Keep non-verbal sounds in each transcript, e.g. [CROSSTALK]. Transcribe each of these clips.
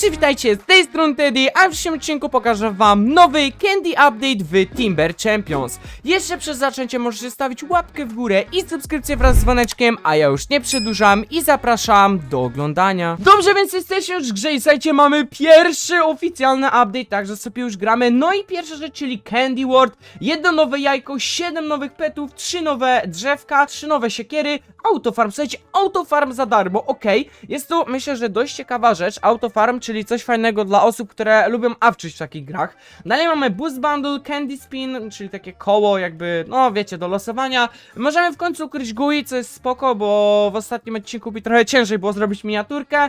Witajcie, witajcie, z tej strony Teddy, a w dzisiejszym odcinku pokażę wam nowy Candy Update w Timber Champions. Jeszcze przed zaczęciem możecie stawić łapkę w górę i subskrypcję wraz z dzwoneczkiem, a ja już nie przedłużam i zapraszam do oglądania. Dobrze, więc jesteśmy już w grze i słuchajcie, mamy pierwszy oficjalny update, także sobie już gramy. No i pierwsza rzecz, czyli Candy World, jedno nowe jajko, 7 nowych petów, 3 nowe drzewka, 3 nowe siekiery, autofarm, słuchajcie, autofarm za darmo, okej. Jest to, myślę, że dość ciekawa rzecz, autofarm, czyli coś fajnego dla osób, które lubią awczyć w takich grach. Dalej mamy Boost Bundle, Candy Spin, czyli takie koło jakby, no wiecie, do losowania. Możemy w końcu ukryć GUI, co jest spoko, bo w ostatnim odcinku mi trochę ciężej było zrobić miniaturkę.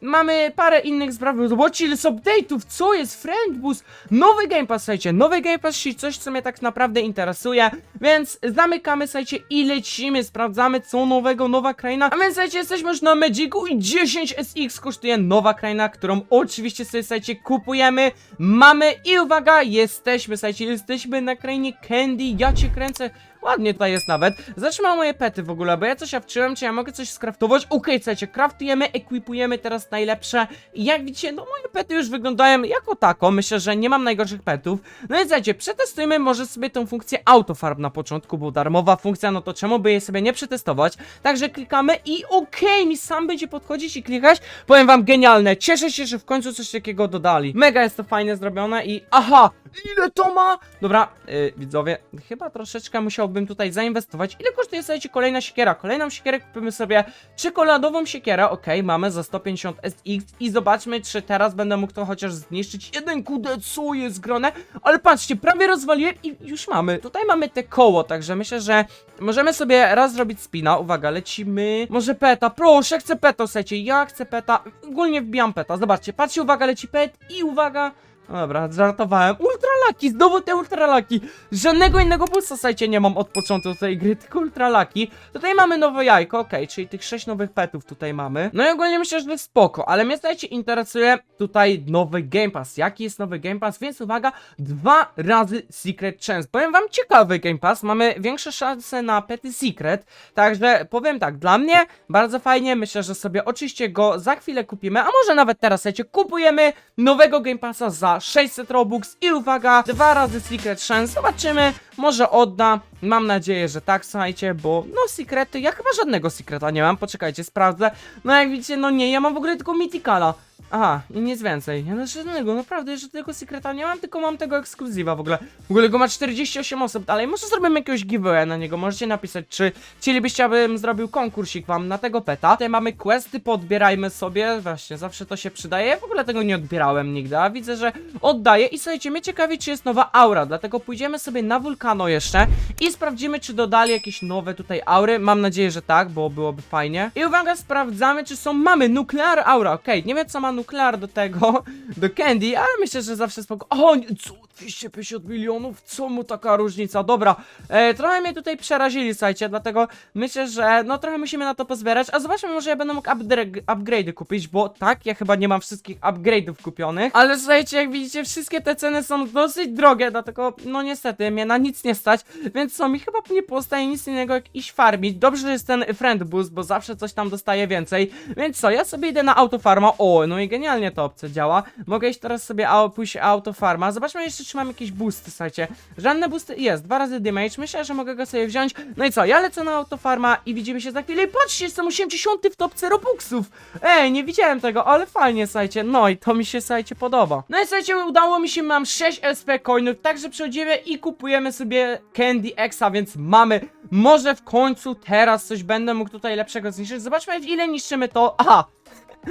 Mamy parę innych spraw, Watchills update'ów, co jest Friend Boost, nowy Game Pass, słuchajcie, nowy Game Pass, czyli coś, co mnie tak naprawdę interesuje, więc zamykamy, słuchajcie, i lecimy, sprawdzamy, co nowego, nowa kraina, a więc, słuchajcie, jesteśmy już na Magicu i 10 SX kosztuje nowa kraina, którą oczywiście sobie, słuchajcie, kupujemy, mamy i uwaga, jesteśmy, słuchajcie, jesteśmy na krainie Candy, ja cię kręcę, Ładnie tutaj jest nawet. Zacznijmy moje pety w ogóle, bo ja coś awczyłem, czy ja mogę coś skraftować? Okej, słuchajcie, kraftujemy, ekwipujemy teraz najlepsze i jak widzicie, no moje pety już wyglądają jako tako, myślę, że nie mam najgorszych petów. No i słuchajcie, przetestujmy może sobie tą funkcję autofarm na początku, bo darmowa funkcja, no to czemu by jej sobie nie przetestować? Także klikamy i okej, mi sam będzie podchodzić i klikać. Powiem wam, genialne, cieszę się, że w końcu coś takiego dodali. Mega jest to fajnie zrobione i aha, ile to ma? Dobra, yy, widzowie, chyba troszeczkę musiałbym tutaj zainwestować. Ile kosztuje, słuchajcie, kolejna siekiera? Kolejną siekierę kupimy sobie czekoladową siekierę, okej, mamy za 150 SX i zobaczmy, czy teraz będę mógł to chociaż zniszczyć. Jeden kudę, co jest grone? Ale patrzcie, prawie rozwaliłem i już mamy. Tutaj mamy te koło, także myślę, że możemy sobie raz zrobić spina. Uwaga, lecimy. Może peta, proszę, chcę peta, słuchajcie, ja chcę peta. Ogólnie wbijam peta, zobaczcie, patrzcie, uwaga, leci pet i uwaga, Dobra, żartowałem. Ultralaki, znowu te ultralaki. Żadnego innego boosta, słuchajcie, nie mam od początku tej gry, tylko ultralaki. Tutaj mamy nowe jajko, okej, czyli tych sześć nowych petów tutaj mamy. No i ogólnie myślę, że to jest spoko, ale mnie, słuchajcie, interesuje tutaj nowy Game Pass. Jaki jest nowy Game Pass? Więc uwaga, dwa razy Secret Chance. Powiem wam, ciekawy Game Pass, mamy większe szanse na pety Secret, także powiem tak, dla mnie bardzo fajnie, myślę, że sobie oczywiście go za chwilę kupimy, a może nawet teraz, słuchajcie, kupujemy nowego Game Passa za 600 Robux i uwaga, dwa razy Secret Chance, zobaczymy, może odda, mam nadzieję, że tak, słuchajcie, bo no sekrety, ja chyba żadnego sekreta nie mam, poczekajcie, sprawdzę, no jak widzicie, no nie, ja mam w ogóle tylko Mythicala, Aha, i nic więcej. Ja no żadnego, naprawdę, żadnego sekreta nie mam, tylko mam tego ekskluzywa w ogóle. W ogóle go ma 48 osób dalej. Może zrobimy jakiegoś giveaway na niego. Możecie napisać, czy chcielibyście, abym zrobił konkursik wam na tego peta. Tutaj mamy questy, podbierajmy sobie. Właśnie, zawsze to się przydaje. W ogóle tego nie odbierałem nigdy, a widzę, że oddaję. I słuchajcie, mnie ciekawi, czy jest nowa aura. Dlatego pójdziemy sobie na wulkano jeszcze i sprawdzimy, czy dodali jakieś nowe tutaj aury. Mam nadzieję, że tak, bo byłoby fajnie. I uwaga, sprawdzamy, czy są. Mamy nuklear aura. Okej, nie wiem, co ma nuklear do tego, do Candy, ale myślę, że zawsze spoko. O, co? 250 milionów? Co mu taka różnica? Dobra, e, trochę mnie tutaj przerazili, słuchajcie, dlatego myślę, że no trochę musimy na to pozbierać, a zobaczmy, może ja będę mógł upgra- upgrade'y kupić, bo tak, ja chyba nie mam wszystkich upgrade'ów kupionych, ale słuchajcie, jak widzicie, wszystkie te ceny są dosyć drogie, dlatego no niestety mnie na nic nie stać, więc co, mi chyba nie pozostaje nic innego jak iść farmić. Dobrze, że jest ten friend boost, bo zawsze coś tam dostaje więcej, więc co, ja sobie idę na autofarma, o, no i genialnie to opcja działa, mogę iść teraz sobie pójść autofarma, zobaczmy jeszcze, czy mam jakieś boosty, słuchajcie, żadne boosty, jest, dwa razy damage, myślę, że mogę go sobie wziąć, no i co, ja lecę na autofarma i widzimy się za chwilę, i patrzcie, jestem 80 w topce robuxów, ej, nie widziałem tego, ale fajnie, słuchajcie, no i to mi się, słuchajcie, podoba. No i słuchajcie, udało mi się, mam 6 SP coinów, także przechodzimy i kupujemy sobie Candy Exa, więc mamy, może w końcu teraz coś będę mógł tutaj lepszego zniszczyć, zobaczmy, ile niszczymy to, aha,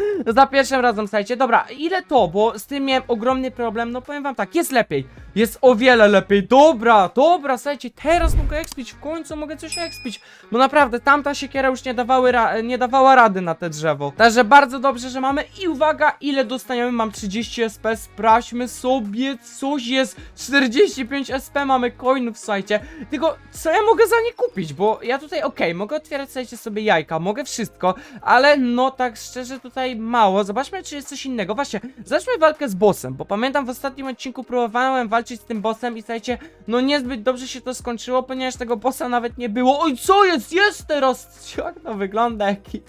[LAUGHS] za pierwszym razem, słuchajcie. Dobra, ile to? Bo z tym miałem ogromny problem. No powiem wam tak, jest lepiej. Jest o wiele lepiej. Dobra, dobra, słuchajcie, teraz mogę expić. W końcu mogę coś expić. Bo naprawdę, tamta siekiera już nie, dawały nie dawała rady na te drzewo. Także bardzo dobrze, że mamy. I uwaga, ile dostaniemy? Mam 30 SP. Sprawdźmy sobie, coś jest. 45 SP mamy coinów, słuchajcie. Tylko, co ja mogę za nie kupić? Bo ja tutaj, okej, mogę otwierać, słuchajcie, sobie jajka. Mogę wszystko. Ale no, tak szczerze, tutaj tutaj mało. Zobaczmy, czy jest coś innego. Właśnie, zacznijmy walkę z bossem, bo pamiętam w ostatnim odcinku próbowałem walczyć z tym bossem i słuchajcie, no niezbyt dobrze się to skończyło, ponieważ tego bossa nawet nie było. Oj, co jest? Jest teraz! [LAUGHS] Jak to wygląda? Jaki,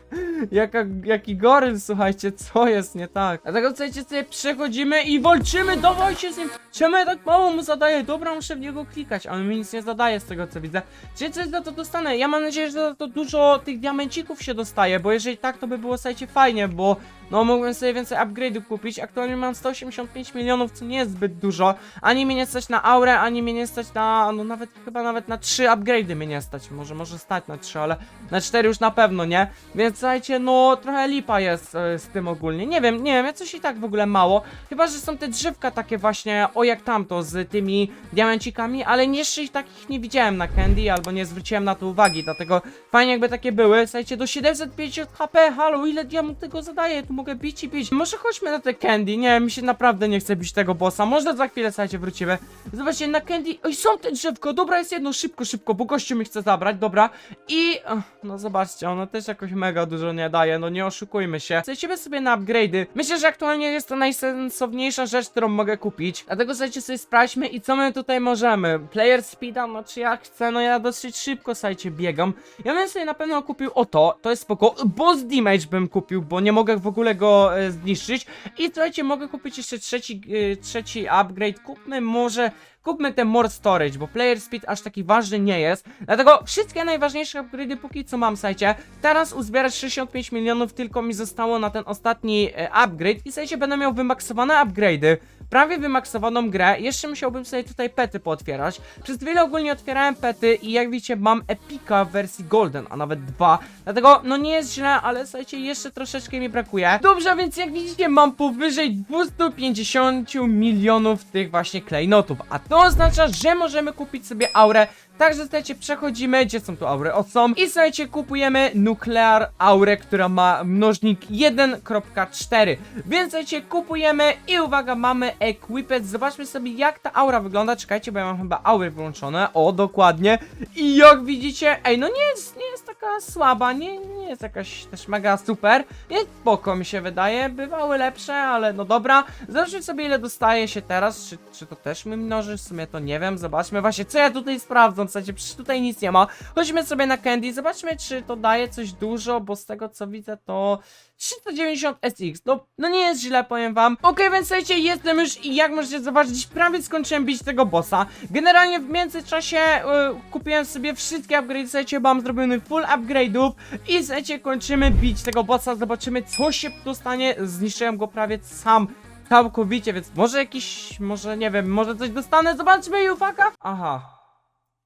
jaka, jaki goryl, słuchajcie, co jest nie tak? Dlatego słuchajcie, sobie przechodzimy i walczymy, dawajcie z nim! Czemu ja tak mało mu zadaję? Dobra, muszę w niego klikać, ale mi nic nie zadaje z tego co widzę. Czy coś za to dostanę? Ja mam nadzieję, że za to dużo tych diamencików się dostaje, bo jeżeli tak, to by było słuchajcie fajnie, bo no mógłbym sobie więcej upgrade'ów kupić. Aktualnie mam 185 milionów, co nie jest zbyt dużo. Ani mnie nie stać na aurę, ani mnie nie stać na, no nawet, chyba nawet na 3 upgrade'y mnie nie stać. Może, może stać na 3, ale na 4 już na pewno, nie? Więc słuchajcie, no trochę lipa jest e, z tym ogólnie. Nie wiem, nie wiem, ja coś i tak w ogóle mało. Chyba, że są te drzewka takie właśnie, o jak tamto, z tymi diamencikami, ale jeszcze ich takich nie widziałem na Candy, albo nie zwróciłem na to uwagi, dlatego fajnie jakby takie były. Słuchajcie, do 750 HP, halo, ile mu tego zadaję? Tu mogę bić i bić. Może chodźmy na te Candy, nie, mi się naprawdę nie chce bić tego bossa. Może za chwilę, słuchajcie, wrócimy. Zobaczcie, na Candy, oj, są te drzewko, dobra, jest jedno, szybko, szybko, bo gościu mi chce zabrać, dobra. I, no zobaczcie, ono też jakoś mega dużo nie daje, no nie oszukujmy się. Lecimy sobie na upgrade'y. Myślę, że aktualnie jest to najsensowniejsza rzecz, którą mogę kupić. Dlatego słuchajcie, sobie sprawdźmy i co my tutaj możemy. Player speeda, no czy ja chcę, no ja dosyć szybko, słuchajcie, biegam. Ja bym sobie na pewno kupił o to, to jest spoko. Boss damage bym kupił, bo nie mogę w ogóle go e, zniszczyć. I słuchajcie, mogę kupić jeszcze trzeci, e, trzeci upgrade. Kupmy może kupmy ten more storage, bo player speed aż taki ważny nie jest. Dlatego wszystkie najważniejsze upgrade'y póki co mam, słuchajcie. Teraz uzbierać 65 milionów tylko mi zostało na ten ostatni e, upgrade i słuchajcie, będę miał wymaksowane upgrade'y. Prawie wymaksowaną grę, jeszcze musiałbym sobie tutaj pety pootwierać. Przez chwilę ogólnie otwierałem pety i jak widzicie mam Epika w wersji Golden, a nawet dwa. Dlatego no nie jest źle, ale słuchajcie, jeszcze troszeczkę mi brakuje. Dobrze, więc jak widzicie mam powyżej 250 milionów tych właśnie klejnotów, a to oznacza, że możemy kupić sobie aurę Także słuchajcie, przechodzimy, gdzie są tu aury? O są. I słuchajcie, kupujemy Nuclear Aurę, która ma mnożnik 1.4. Więc słuchajcie, kupujemy i uwaga, mamy Equiped. Zobaczmy sobie jak ta aura wygląda. Czekajcie, bo ja mam chyba aury włączone. O, dokładnie. I jak widzicie, ej, no nie jest, nie jest taka słaba, nie, nie jest jakaś też mega super. Jest spoko mi się wydaje, bywały lepsze, ale no dobra. Zobaczmy sobie ile dostaje się teraz, czy, czy to też mi mnoży, w sumie to nie wiem. Zobaczmy właśnie, co ja tutaj sprawdzam, w zasadzie przecież tutaj nic nie ma. Chodźmy sobie na Candy, zobaczmy czy to daje coś dużo, bo z tego co widzę to 390 SX, no, no nie jest źle, powiem wam. Okej, więc słuchajcie, jestem już i jak możecie zobaczyć, prawie skończyłem bić tego bossa. Generalnie w międzyczasie y, kupiłem sobie wszystkie upgrade'y, słuchajcie, mam zrobiony full upgrade'ów i słuchajcie, kończymy bić tego bossa, zobaczymy co się tu stanie, zniszczyłem go prawie sam. Całkowicie, więc może jakiś, może nie wiem, może coś dostanę, zobaczmy i uwaga! Aha,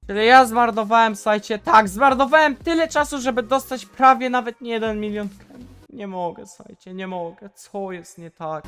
Czyli ja zmarnowałem, słuchajcie, tak, zmarnowałem tyle czasu, żeby dostać prawie nawet nie jeden milion. Nie mogę, słuchajcie, nie mogę. Co jest nie tak?